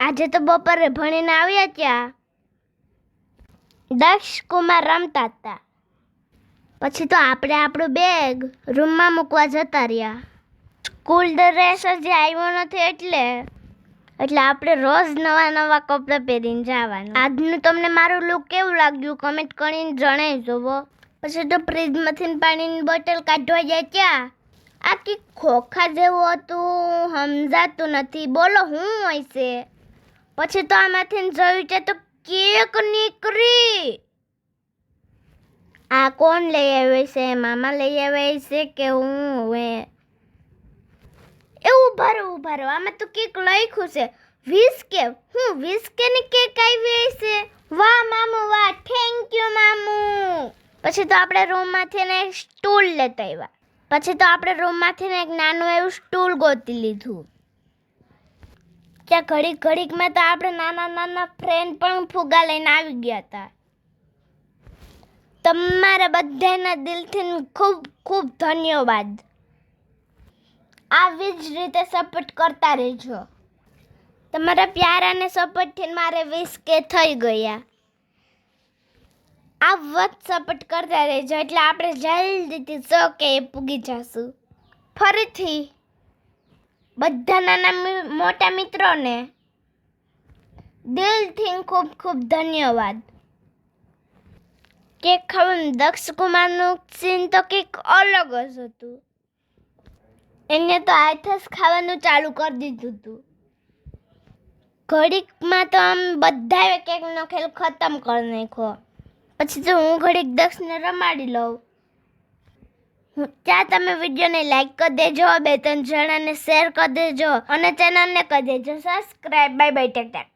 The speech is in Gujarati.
આજે તો બપોરે ભણીને આવ્યા ત્યાં. દક્ષ કુમાર રમતા હતા. પછી તો આપણે આપણું બેગ રૂમમાં મૂકવા જતા રહ્યા. સ્કૂલ ડ્રેસ હજી આવ્યો નથી એટલે. એટલે આપણે રોજ નવા નવા કપડાં પહેરીને જવાનું. આજનું તમને મારું લુક કેવું લાગ્યું? કમેન્ટ કરીને જણાવી જોવો પછી તો ફ્રીજમાંથી પાણીની બોટલ કાઢવા જાય ત્યાં. આખી ખોખા જેવું હતું, સમજાતું નથી. બોલો, હું હોય છે? પછી તો આમાંથી જોયું છે તો કેક નીકળી. આ કોણ લઈ આવે છે? મામા લઈ આવે છે કે હું? હવે એવું ભરો ભરો આમાં તો કેક લખ્યું છે. વીસ કે હું વીસ કે ની કેક આવી છે વાહ, મામુ, વાહ. થેન્ક યુ મામુ. પછી તો આપણે રૂમમાંથી ને સ્ટૂલ લેતા આવ્યા. પછી તો આપણે રૂમમાંથી ને એક નાનું એવું સ્ટૂલ ગોતી લીધું. ત્યાં ઘડીક ઘડીકમાં તો આપણે નાના નાના ફ્રેન્ડ પણ ફુગા લઈને આવી ગયા હતા તમારા બધાના દિલથી ખૂબ ખૂબ ધન્યવાદ. આવી જ રીતે સપોર્ટ કરતા રહેજો. તમારા પ્યારાને સપોર્ટથી મારે વીસ કે થઈ ગયા. આ વત સપોર્ટ કરતા રહેજો એટલે આપણે જલ્દીથી સો કે પૂગી જશું. ફરીથી. બધા નાના મોટા મિત્રોને દિલથી ખૂબ ખૂબ ધન્યવાદ. કેક ખાવાનું દક્ષ કુમારનું સીન તો કંઈક અલગ જ હતું. એને તો આથસ ખાવાનું ચાલુ કરી દીધું હતું. ઘડીકમાં તો આમ બધાએ કેકનો ખેલ ખતમ કરી નાખ્યો. પછી તો હું ઘડીક દક્ષને રમાડી લઉં. ત્યાં તમે વિડીયોને લાઈક કરી દેજો, બે ત્રણ જણાને શેર કરી દેજો અને ચેનલને કરી દેજો. Subscribe bye bye take take